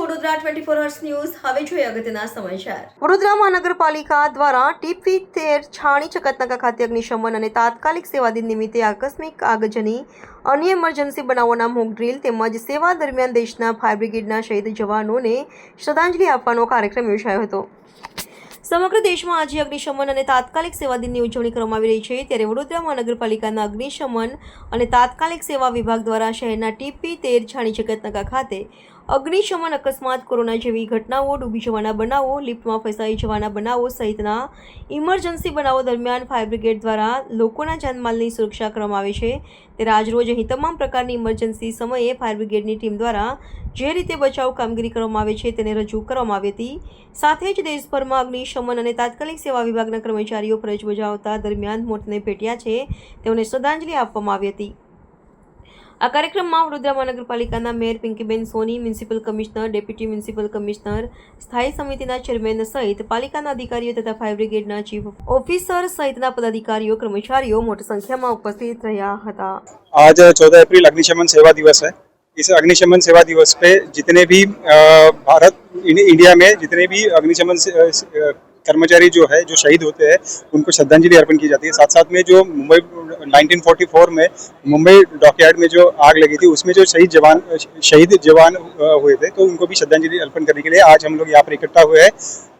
Vadodara twenty four news હવે જોઈએ અગત્યના સમાચાર. વડોદરા મહાનગરપાલિકા દ્વારા ટીપી તેર છાણી ચકતનાકા ખાતે અગ્નિશમન અને તાત્કાલિક સેવા નિમિત્તે આકસ્મિક આગજની અન્ય ઇમરજન્સી બનાવોના મોક તેમજ સેવા દરમિયાન દેશના ફાયર શહીદ જવાનોને શ્રદ્ધાંજલિ આપવાનો કાર્યક્રમ યોજાયો હતો. સમગ્ર દેશમાં આજે અગ્નિશમન અને તાત્કાલિક સેવા દિનની ઉજવણી કરવામાં આવી રહી છે. ત્યારે વડોદરા મહાનગરપાલિકાના અગ્નિશમન અને તાત્કાલિક સેવા વિભાગ દ્વારા શહેરના ટીપી તેર છાણી જગતનગા ખાતે અગ્નિશમન અકસ્માત, કોરોના જેવી ઘટનાઓ, ડૂબી જવાના બનાવો, લિફ્ટમાં ફસાઈ જવાના બનાવો સહિતના ઇમરજન્સી બનાવો દરમિયાન ફાયર બ્રિગેડ દ્વારા લોકોના જાનમાલની સુરક્ષા કરવામાં આવે છે. ત્યારે આજરોજ અહીં તમામ પ્રકારની ઇમરજન્સી સમયે ફાયર બ્રિગેડની ટીમ દ્વારા જે રીતે બચાવ કામગીરી કરવામાં આવે છે તેને રજૂ કરવામાં આવી હતી. સાથે જ દેશભરમાં અગ્નિશમન અને તાત્કાલિક સેવા વિભાગના કર્મચારીઓ ફરજ બજાવતા દરમિયાન મોતને ભેટ્યા છે. તેઓને શ્રદ્ધાંજલિ આપવામાં આવી હતી. આ કાર્યક્રમમાં વડોદરા મહાનગરપાલિકાના mayor Pinkiben Soni municipal commissioner deputy municipal commissioner સ્થાયી સમિતિના ચેરમેન સહિત પાલિકાના અધિકારીઓ તથા ફાયર બ્રિગેડના ચીફ ઓફિસર સહિતના પદાધિકારીઓ કર્મચારીઓ મોટી સંખ્યામાં ઉપસ્થિત રહ્યા હતા आज 14 अप्रैल अग्निशमन सेवा दिवस है इस अग्निशमन सेवा दिवस पे जितने भी अ, भारत इन- इंडिया में जितने भी अग्निशमन से- अ, स- अ, कर्मचारी जो है, जो शहीद होते हैं, उनको श्रद्धांजलि अर्पण की जाती है। साथ साथ में जो मुंबई 1944 में, मुंबई डॉकयार्ड में जो आग लगी थी, उसमें जो शहीद जवान शहीद जवान हुए थे तो उनको भी श्रद्धांजलि अर्पण करने के लिए आज हम लोग यहाँ पर इकट्ठा हुए हैं।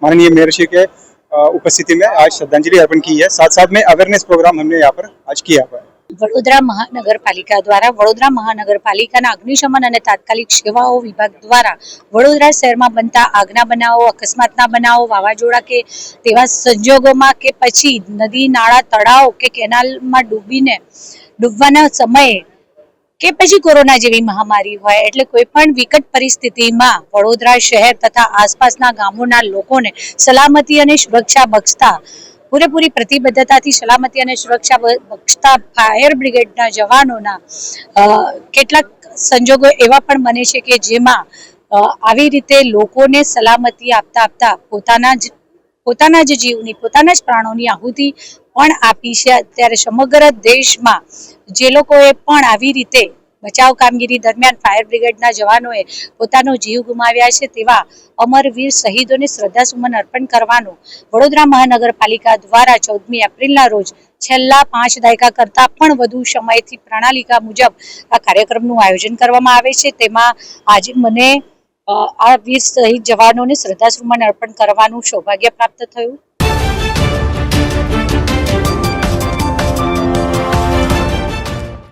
माननीय मेयर श्री के उपस्थिति में आज श्रद्धांजलि अर्पण की है। साथ साथ में अवेयरनेस प्रोग्राम हमने यहाँ पर आज किया हुआ है। વડોદરા મહાનગરપાલિકા દ્વારા વડોદરા મહાનગરપાલિકાના અગ્નિશમન અને તાત્કાલિક સેવાઓ વિભાગ દ્વારા વડોદરા શહેરમાં બનતા આગના બનાવો, અકસ્માતના બનાવો, વાવાઝોડા કે તેવા સંજોગોમાં કે પછી નદી, નાળા, તળાવ કે કેનાલમાં ડૂબીને ડૂબવાના સમયે કે પછી કોરોના જેવી મહામારી હોય એટલે કોઈ પણ વિકટ પરિસ્થિતિમાં વડોદરા શહેર તથા આસપાસના ગામોના લોકોને સલામતી અને સુરક્ષા બક્ષતા પૂરેપૂરી પ્રતિબદ્ધતાથી સલામતી અને સુરક્ષા બક્ષતા ફાયર બ્રિગેડના જવાનોના કેટલાક સંજોગો એવા પણ બને છે કે જેમાં આવી રીતે લોકોને સલામતી આપતા આપતા પોતાના જ પોતાના જ જીવની, પોતાના જ પ્રાણોની આહુતિ પણ આપી છે. ત્યારે સમગ્ર દેશમાં જે લોકોએ પણ આવી રીતે બચાવ કામગીરી દરમિયાન ફાયર બ્રિગેડના જવાનોએ પોતાનો જીવ ગુમાવ્યા છે તેવા અમરવીર શહીદોને શ્રદ્ધાસુમન અર્પણ કરવાનું વડોદરા મહાનગરપાલિકા દ્વારા ચૌદમી એપ્રિલના રોજ છેલ્લા પાંચ દાયકા કરતાં પણ વધુ સમયથી પ્રણાલિકા મુજબ આ કાર્યક્રમનું આયોજન કરવામાં આવે છે. તેમાં આજે મને આ વીર શહીદ જવાનોને શ્રદ્ધાસુમન અર્પણ કરવાનું સૌભાગ્ય પ્રાપ્ત થયું.